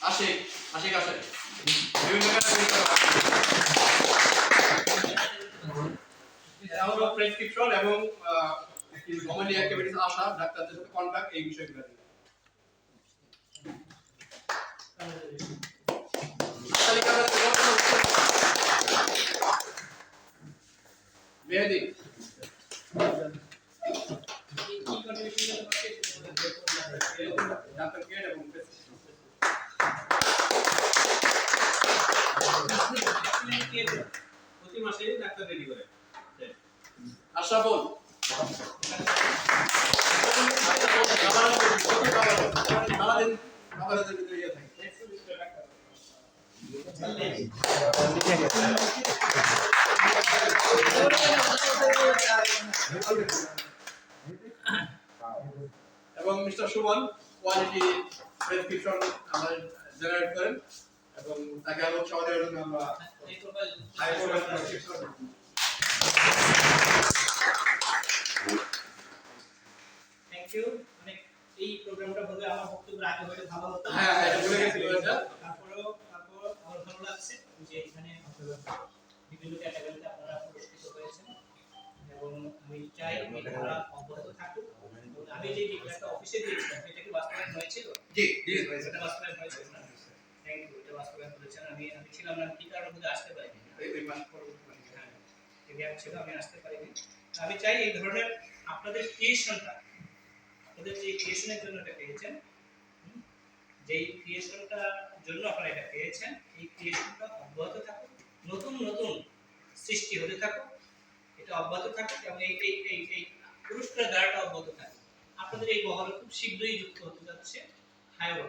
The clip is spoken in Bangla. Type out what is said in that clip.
আশিক আশিক আসে। বিভিন্ন ক্যাটাগরি প্রেসক্রিপশন এবং কমনলি অ্যাক্টিভিটিস আসা ডাক্তারদের সাথে কন্ট্যাক্ট এই বিষয়গুলো। মেহেদি। ডাক্তার কেট এবং প্রতি মাসে ডাক্তার রেডি করে। সারাদিন খাবারের ভিতরে ইয়ে এবং মিস্টার সুমন কোয়ালিটি প্রেসক্রিপশন আমাদের জেনারেট করেন। এবং তাকে আরও উৎসাহ দেওয়ার জন্য আমরা থ্যাংক ইউ মানে এই প্রোগ্রামটা বলতে আমার বক্তব্য আগে হলে ভালো হতো। হ্যাঁ হ্যাঁ এটা ভুলে গেছিল এটা। তারপরেও তারপর আমার ভালো লাগছে যে এখানে বিভিন্ন ক্যাটাগরিতে আপনারা পুরস্কৃত হয়েছেন। এবং আমি চাই এই ধারা অব্যাহত থাকুক। আমি যে অফিসে দিয়েছিলাম সেটা কি বাস্তবায়ন হয়েছিল? জি জি বাস্তবায়ন হয়েছিল না থ্যাংক বাস্তবায়ন করেছেন। আমি আমি ছিলাম না কি কারণে মধ্যে আসতে পারিনি? এই এই মাস পরবর্তী মাসে। হ্যাঁ গ্যাপ ছিল আমি আসতে পারিনি। আমি চাই এই ধরনের আপনাদের ক্রিয়েশনটা আপনাদের যে ক্রিয়েশনের জন্য এটা পেয়েছেন যেই ক্রিয়েশনটার জন্য আপনারা এটা পেয়েছেন এই ক্রিয়েশনটা অব্যাহত থাকুক নতুন নতুন সৃষ্টি হতে থাকুক এটা অব্যাহত থাকুক এবং এই এই এই এই পুরস্কার দ্বারাটা অব্যাহত থাকুক। আপনাদের এই বহরে খুব শীঘ্রই যুক্ত হতে যাচ্ছে হায়র